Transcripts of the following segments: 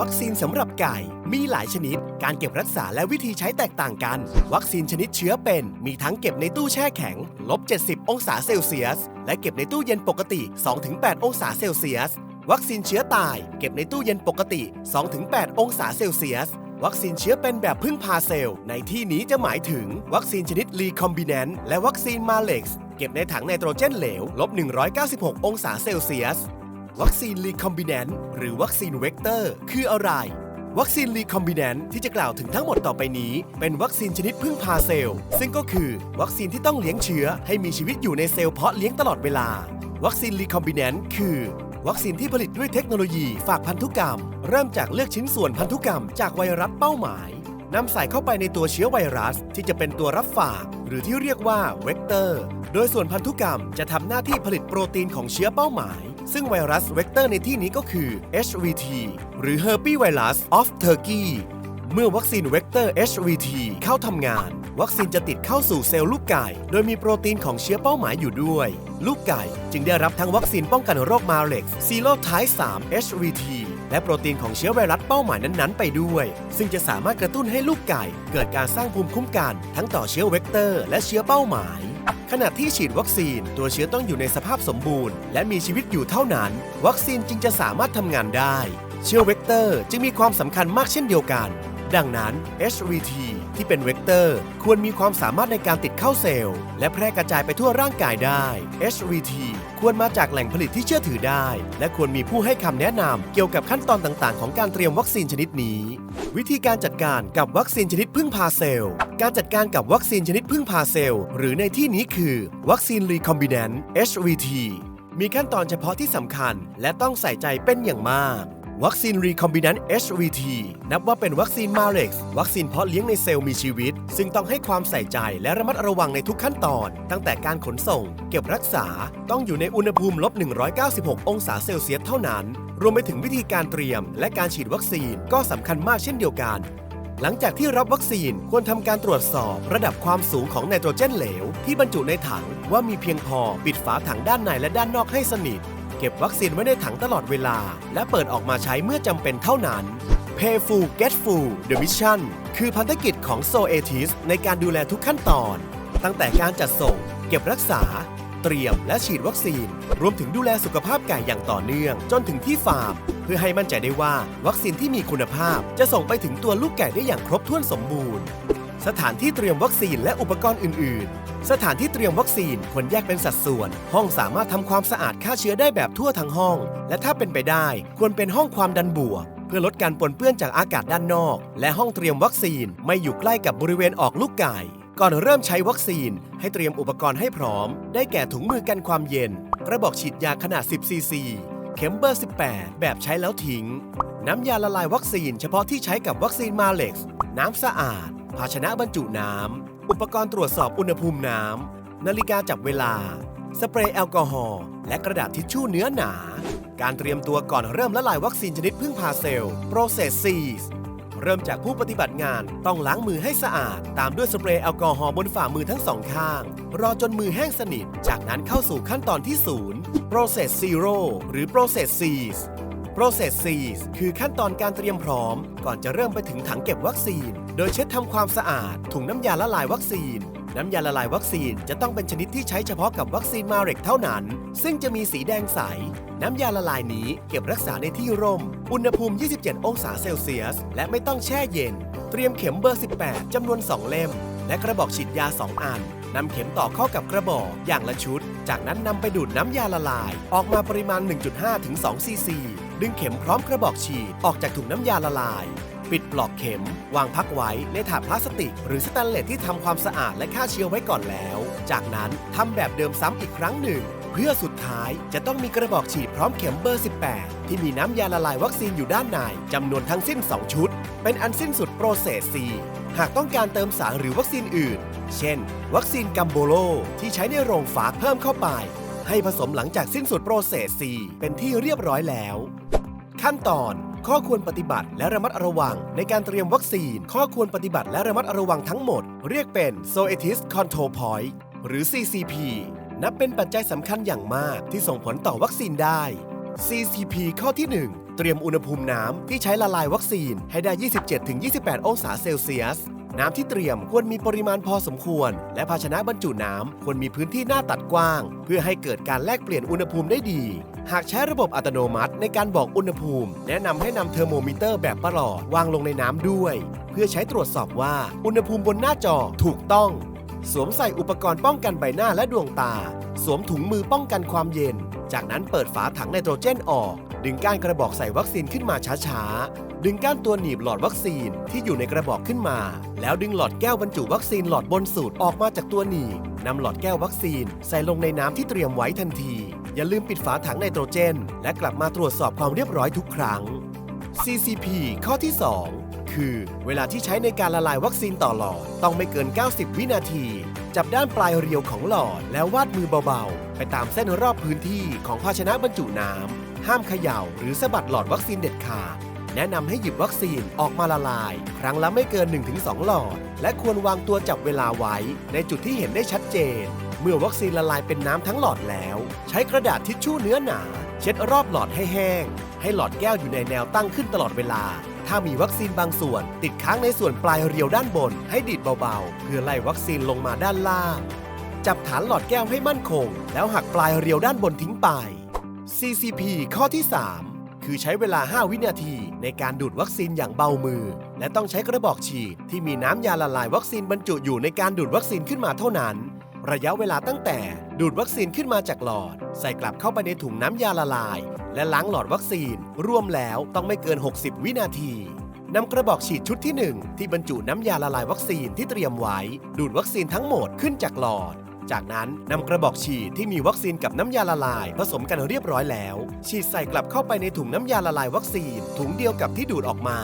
วัคซีนสำหรับไก่มีหลายชนิด การเก็บรักษาและวิธีใช้แตกต่างกัน วัคซีนชนิดเชื้อเป็น มีทั้งเก็บในตู้แช่แข็งลบ 70 องศาเซลเซียส และเก็บในตู้เย็นปกติ 2-8 องศาเซลเซียส วัคซีนเชื้อตาย เก็บในตู้เย็นปกติ 2-8 องศาเซลเซียส วัคซีนเชื้อเป็นแบบพึ่งพาเซลล์ ในที่นี้จะหมายถึง วัคซีนชนิดรีคอมบิแนนต์และวัคซีนมาเล็กซ์เก็บในถังไนโตรเจนเหลวลบ 196 องศาเซลเซียส วัคซีนรีคอมบิแนนต์หรือวัคซีนเวกเตอร์ คืออะไร วัคซีนรีคอมบิแนนต์ที่จะกล่าวถึงทั้งหมดต่อไปนี้ เป็นวัคซีนชนิดพึ่งพาเซลล์ ซึ่งก็คือวัคซีนที่ต้องเลี้ยงเชื้อให้มีชีวิตอยู่ในเซลล์เพาะเลี้ยงตลอดเวลา วัคซีนรีคอมบิแนนต์คือวัคซีนที่ผลิตด้วยเทคโนโลยีฝากพันธุกรรม เริ่มจากเลือกชิ้นส่วนพันธุกรรมจากไวรัสเป้าหมายนำใส่เข้าไปในตัวเชื้อไวรัส ที่จะเป็นตัวรับฝาก หรือที่เรียกว่าเวกเตอร์ โดยส่วนพันธุกรรมจะทำหน้าที่ผลิตโปรตีนของเชื้อเป้าหมาย ซึ่งไวรัสเวกเตอร์ในที่นี้ก็คือ HVT หรือ Herpesvirus of Turkey เมื่อวัคซีนเวกเตอร์ HVT เข้าทำงาน วัคซีนจะติดเข้าสู่เซลล์ลูกไก่ โดยมีโปรตีนของเชื้อเป้าหมายอยู่ด้วย ลูกไก่จึงได้รับทั้งวัคซีนป้องกันโรคมาเร็กซ์ซีโรไทป์3 HVT และโปรตีนของเชื้อไวรัสเป้าหมายนั้นๆ ไปด้วย ซึ่งจะสามารถกระตุ้นให้ลูกไก่ เกิดการสร้างภูมิคุ้มกัน ทั้งต่อเชื้อเวกเตอร์ และเชื้อเป้าหมายขณะที่ฉีดวัคซีน ตัวเชื้อต้องอยู่ในสภาพสมบูรณ์ และมีชีวิตอยู่เท่านั้น วัคซีนจึงจะสามารถทำงานได้ เชื้อเวกเตอร์จึงมีความสำคัญมากเช่นเดียวกัน ดังนั้น HVT ที่เป็นเวกเตอร์ ควรมีความสามารถในการติดเข้าเซลล์ และแพร่กระจายไปทั่วร่างกายได้ HVT ควรมาจากแหล่งผลิตที่เชื่อถือได้ และควรมีผู้ให้คำแนะนำเกี่ยวกับขั้นตอนต่างๆ ของการเตรียมวัคซีนชนิดนี้ วิธีการจัดการกับวัคซีนชนิดพึ่งพาเซลล์ การจัดการกับวัคซีนชนิดพึ่งพาเซลล์ หรือในที่นี้คือ วัคซีนรีคอมบิแนนต์ HVT มีขั้นตอนเฉพาะที่สำคัญ และต้องใส่ใจเป็นอย่างมาก วัคซีนรีคอมบิแนน HVT นับว่าเป็นวัคซีนมาเร็กซ์วัคซีนเพาะเลี้ยงในเซลล์มีชีวิต ซึ่งต้องให้ความใส่ใจและระมัดระวังในทุกขั้นตอน ตั้งแต่การขนส่ง เก็บรักษา ต้องอยู่ในอุณหภูมิลบ 196 องศาเซลเซียสเท่านั้น รวมไปถึงวิธีการเตรียม และการฉีดวัคซีนก็สำคัญมากเช่นเดียวกันหลังจากที่รับวัคซีนควรทำการตรวจสอบระดับความสูงของไนโตรเจนเหลว ที่บรรจุในถังว่ามีเพียงพอปิดฝาถังด้านในและด้านนอกให้สนิท เก็บวัคซีนไว้ในถังตลอดเวลา และเปิดออกมาใช้เมื่อจำเป็นเท่านั้น Pay Full Get Full The Mission คือพันธกิจของ Zoetis ในการดูแลทุกขั้นตอน ตั้งแต่การจัดส่ง เก็บรักษา เตรียมและฉีดวัคซีน รวมถึงดูแลสุขภาพไก่อย่างต่อเนื่อง จนถึงที่ฟาร์ม เพื่อให้มั่นใจได้ว่าวัคซีนที่มีคุณภาพ จะส่งไปถึงตัวลูกไก่ได้อย่างครบถ้วนสมบูรณ์ สถานที่เตรียมวัคซีนและอุปกรณ์อื่น ๆ สถานที่เตรียมวัคซีนควรแยกเป็นสัดส่วน ห้องสามารถทำความสะอาดฆ่าเชื้อได้แบบทั่วทั้งห้อง และถ้าเป็นไปได้ ควรเป็นห้องความดันบวก เพื่อลดการปนเปื้อนจากอากาศด้านนอก และห้องเตรียมวัคซีนไม่อยู่ใกล้กับบริเวณออกลูกไก่ ก่อนเริ่มใช้วัคซีน ให้เตรียมอุปกรณ์ให้พร้อม ได้แก่ถุงมือกันความเย็น กระบอกฉีดยาขนาด 10ซีซีเข็มเบอร์ 18 แบบใช้แล้วทิ้ง น้ำยาละลายวัคซีนเฉพาะที่ใช้กับวัคซีนมาเล็กซ์น้ำสะอาด ภาชนะบรรจุน้ำ อุปกรณ์ตรวจสอบอุณหภูมิน้ำ นาฬิกาจับเวลา สเปรย์แอลกอฮอล์ และกระดาษทิชชู่เนื้อหนา การเตรียมตัวก่อนเริ่มละลายวัคซีนชนิดพึ่งพาเซลล์ Process Cease เริ่มจากผู้ปฏิบัติงานต้องล้างมือให้สะอาด ตามด้วยสเปรย์แอลกอฮอล์บนฝ่ามือทั้งสองข้าง รอจนมือแห้งสนิท จากนั้นเข้าสู่ขั้นตอนที่ศูนย์ Process Zero หรือ Process Cease Process C คือขั้นตอนการเตรียมพร้อม ก่อนจะเริ่มไปถึงถังเก็บวัคซีน โดยเช็ดทำความสะอาด ถุงน้ำยาละลายวัคซีน น้ำยาละลายวัคซีนจะต้องเป็นชนิดที่ใช้เฉพาะกับวัคซีนมาเร็กเท่านั้น ซึ่งจะมีสีแดงใส น้ำยาละลายนี้เก็บรักษาในที่ร่ม อุณหภูมิ 27 องศาเซลเซียส และไม่ต้องแช่เย็น เตรียมเข็มเบอร์ 18จำนวน 2 เล่ม และกระบอกฉีดยา 2 อันนำเข็มต่อเข้ากับกระบอกอย่างละชุด จากนั้นนำไปดูดน้ำยาละลาย ออกมาปริมาณ 1.5 ถึง 2 ซีซี ดึงเข็มพร้อมกระบอกฉีดออกจากถุงน้ำยาละลาย ปิดปลอกเข็ม วางพักไว้ในถาดพลาสติก หรือสแตนเลสที่ทำความสะอาดและฆ่าเชื้อไว้ก่อนแล้ว จากนั้นทำแบบเดิมซ้ำอีกครั้งหนึ่ง เพื่อสุดท้ายจะต้องมีกระบอกฉีดพร้อมเข็มเบอร์ 18 ที่มีน้ำยาละลายวัคซีนอยู่ด้านในจำนวนทั้งสิ้น 2 ชุด เป็นอันสิ้นสุดโปรเซส C หากต้องการเติมสารหรือวัคซีนอื่น เช่น วัคซีนกัมโบโลที่ใช้ในโรงฝากเพิ่มเข้าไป ให้ผสมหลังจากสิ้นสุดโปรเซส C เป็นที่เรียบร้อยแล้ว ขั้นตอน ข้อควรปฏิบัติและระมัดระวัง ในการเตรียมวัคซีน ข้อควรปฏิบัติและระมัดระวังทั้งหมด เรียกเป็น Zoetis Control Point หรือ CCP นับเป็นปัจจัยสำคัญอย่างมากที่ส่งผลต่อวัคซีนได้ CCP ข้อที่ 1เเตรียมอุณหภูมิน้ำที่ใช้ละลายวัคซีนให้ได้ 27-28 องศาเซลเซียส น้ำที่เตรียมควรมีปริมาณพอสมควร และภาชนะบรรจุน้ำควรมีพื้นที่หน้าตัดกว้าง เพื่อให้เกิดการแลกเปลี่ยนอุณหภูมิได้ดี หากใช้ระบบอัตโนมัติในการบอกอุณหภูมิ แนะนำให้นำเทอร์โมมิเตอร์แบบประหลอดวางลงในน้ำด้วย เพื่อใช้ตรวจสอบว่าอุณหภูมิบนหน้าจอถูกต้อง สวมใส่อุปกรณ์ป้องกันใบหน้าและดวงตา สวมถุงมือป้องกันความเย็น จากนั้นเปิดฝาถังไนโตรเจนออก ดึงก้านกระบอกใส่วัคซีนขึ้นมาช้าๆ ดึงก้านตัวหนีบหลอดวัคซีนที่อยู่ในกระบอกขึ้นมา แล้วดึงหลอดแก้วบรรจุวัคซีนหลอดบนสุดออกมาจากตัวหนีบนำหลอดแก้ววัคซีนใส่ลงในน้ำที่เตรียมไว้ทันที อย่าลืมปิดฝาถังไนโตรเจน และกลับมาตรวจสอบความเรียบร้อยทุกครั้ง CCP ข้อที่ 2 คือ เวลาที่ใช้ในการละลายวัคซีนต่อหลอด ต้องไม่เกิน 90 วินาที จับด้านปลายเรียวของหลอด แล้ววาดมือเบาๆ ไปตามเส้นรอบพื้นที่ของภาชนะบรรจุน้ำ ห้ามเขย่าหรือสะบัดหลอดวัคซีนเด็ดขาด แนะนำให้หยิบวัคซีนออกมาละลาย ครั้งละไม่เกิน 1-2 หลอด และควรวางตัวจับเวลาไว้ ในจุดที่เห็นได้ชัดเจน เมื่อวัคซีนละลายเป็นน้ำทั้งหลอดแล้ว ใช้กระดาษทิชชู่เนื้อหนา เช็ดรอบหลอดให้แห้ง ให้หลอดแก้วอยู่ในแนวตั้งขึ้นตลอดเวลา ถ้ามีวัคซีนบางส่วน ติดค้างในส่วนปลายเรียวด้านบน ให้ดีดเบาๆ เพื่อไล่วัคซีนลงมาด้านล่าง จับฐานหลอดแก้วให้มั่นคง แล้วหักปลายเรียวด้านบนทิ้งไป CCP ข้อที่ 3 คือใช้เวลา 5 วินาทีในการดูดวัคซีนอย่างเบามือ และต้องใช้กระบอกฉีดที่มีน้ำยาละลายวัคซีนบรรจุอยู่ในการดูดวัคซีนขึ้นมาเท่านั้น ระยะเวลาตั้งแต่ดูดวัคซีนขึ้นมาจากหลอด ใส่กลับเข้าไปในถุงน้ำยาละลาย และล้างหลอดวัคซีน รวมแล้วต้องไม่เกิน 60 วินาทีนำกระบอกฉีดชุดที่ 1 ที่บรรจุน้ำยาละลายวัคซีนที่เตรียมไว้ ดูดวัคซีนทั้งหมดขึ้นจากหลอด จากนั้นนำกระบอกฉีดที่มีวัคซีนกับน้ำยาละลาย ผสมกันเรียบร้อยแล้ว ฉีดใส่กลับเข้าไปในถุงน้ำยาละลายวัคซีน ถุงเดียวกับที่ดูดออกมา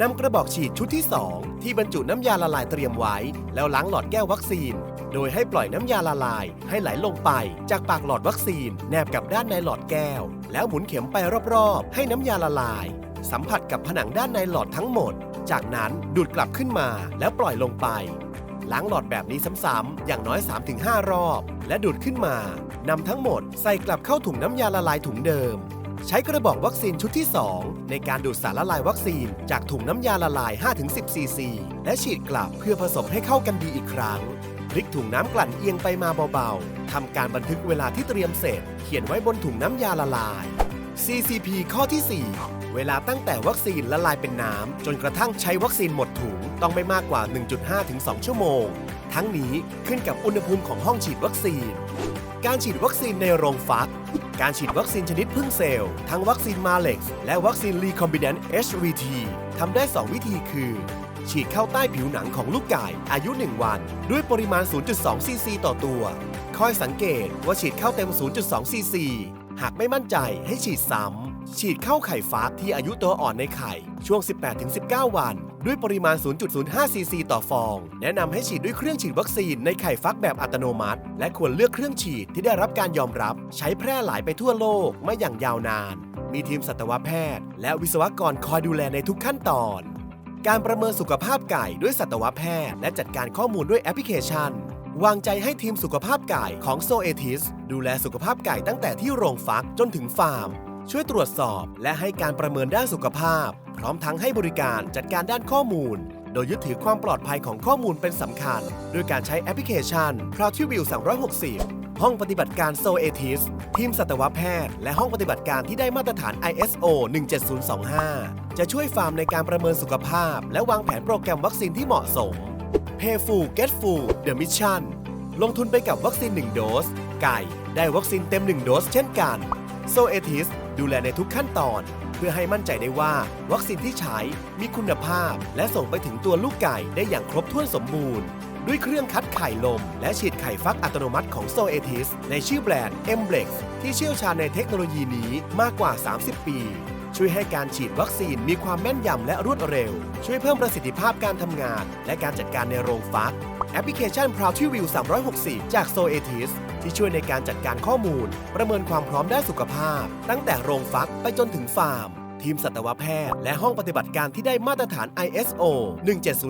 นำกระบอกฉีดชุดที่ 2 ที่บรรจุน้ำยาละลายเตรียมไว้ แล้วล้างหลอดแก้ววัคซีน โดยให้ปล่อยน้ำยาละลาย ให้ไหลลงไป จากปากหลอดวัคซีน แนบกับด้านในหลอดแก้ว แล้วหมุนเข็มไปรอบๆ ให้น้ำยาละลาย สัมผัสกับผนังด้านในหลอดทั้งหมด จากนั้นดูดกลับขึ้นมาแล้วปล่อยลงไปล้างหลอดแบบนี้ซ้ำๆอย่างน้อย 3-5 รอบ และดูดขึ้นมานำทั้งหมดใส่กลับเข้าถุงน้ำยาละลายถุงเดิม ใช้กระบอกวัคซีนชุดที่ 2 ในการดูดสารละลายวัคซีน จากถุงน้ำยาละลาย 5-10 ซีซี และฉีดกลับเพื่อผสมให้เข้ากันดีอีกครั้ง พลิกถุงน้ำกลั่นเอียงไปมาเบาๆทำการบันทึกเวลาที่เตรียมเสร็จ เขียนไว้บนถุงน้ำยาละลาย CCP ข้อที่ 4 เวลาตั้งแต่วัคซีนละลายเป็นน้ำ จนกระทั่งใช้วัคซีนหมดถุงต้องไม่มากกว่า 1.5 ถึง 2 ชั่วโมง ทั้งนี้ขึ้นกับอุณหภูมิของห้องฉีดวัคซีน การฉีดวัคซีนในโรงฟัก การฉีดวัคซีนชนิดพึ่งเซลล์ ทั้งวัคซีนมาเล็กและวัคซีนรีคอมบิแนนต์ HVT ทำได้ 2 วิธีคือ ฉีดเข้าใต้ผิวหนังของลูกไก่อายุ 1 วัน ด้วยปริมาณ 0.2 ซีซีต่อตัว คอยสังเกตว่าฉีดเข้าเต็ม 0.2 ซีซี หากไม่มั่นใจให้ฉีดซ้ำ ฉีดเข้าไข่ฟักที่อายุตัวอ่อนในไข่ ช่วง 18-19 วัน ด้วยปริมาณ 0.05 ซีซีต่อฟอง แนะนำให้ฉีดด้วยเครื่องฉีดวัคซีนในไข่ฟักแบบอัตโนมัติ และควรเลือกเครื่องฉีดที่ได้รับการยอมรับ ใช้แพร่หลายไปทั่วโลกมาอย่างยาวนาน มีทีมสัตวแพทย์ และวิศวกรคอยดูแลในทุกขั้นตอน การประเมินสุขภาพไก่ด้วยสัตวแพทย์ และจัดการข้อมูลด้วยแอปพลิเคชัน วางใจให้ทีมสุขภาพไก่ของโซเอทิสดูแลสุขภาพไก่ตั้งแต่ที่โรงฟักจนถึงฟาร์ม ช่วยตรวจสอบและให้การประเมินด้านสุขภาพ พร้อมทั้งให้บริการจัดการด้านข้อมูล โดยยึดถือความปลอดภัยของข้อมูลเป็นสำคัญ ด้วยการใช้แอปพลิเคชัน p r o u t v i e w 360 ห้องปฏิบัติการ s o a t i s ทีมสัตวแพทย์ และห้องปฏิบัติการที่ได้มาตรฐาน ISO 17025 จะช่วยฟาร์มในการประเมินสุขภาพ และวางแผนโปรแกรมวัคซีนที่เหมาะสม Pay Full Get Full The Mission ลงทุนไปกับวัคซีน 1 โดส ไก่ได้วัคซีนเต็ม 1 โดสเช่นกันโซเอทิสดูแลในทุกขั้นตอน เพื่อให้มั่นใจได้ว่าวัคซีนที่ใช้มีคุณภาพ และส่งไปถึงตัวลูกไก่ได้อย่างครบถ้วนสมบูรณ์ ด้วยเครื่องคัดไข่ลม และฉีดไข่ฟักอัตโนมัติของโซเอทิสในชื่อแบรนด์ e m b l e x ที่เชี่ยวชาญในเทคโนโลยีนี้มากกว่า 30 ปี ช่วยให้การฉีดวัคซีนมีความแม่นยำและรวดเร็ว ช่วยเพิ่มประสิทธิภาพการทำงาน และการจัดการในโรงฟัก แอปพลิเคชัน p r o u t v i e w 360 จาก s o a t i s ที่ช่วยในการจัดการข้อมูล ประเมินความพร้อมด้านสุขภาพ ตั้งแต่โรงฟักไปจนถึงฟาร์ม ทีมสัตวแพทย์ และห้องปฏิบัติการที่ได้มาตรฐาน ISO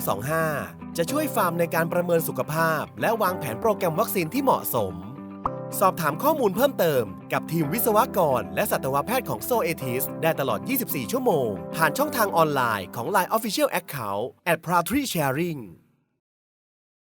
17025 จะช่วยฟาร์มในการประเมินสุขภาพ และวางแผนโปรแกรมวัคซีนที่เหมาะสม สอบถามข้อมูลเพิ่มเติมกับทีมวิศวกร และสัตวแพทย์ของโซเอทิสได้ตลอด 24 ชั่วโมง ผ่านช่องทางออนไลน์ของ Line Official Account at p r a t r i Sharing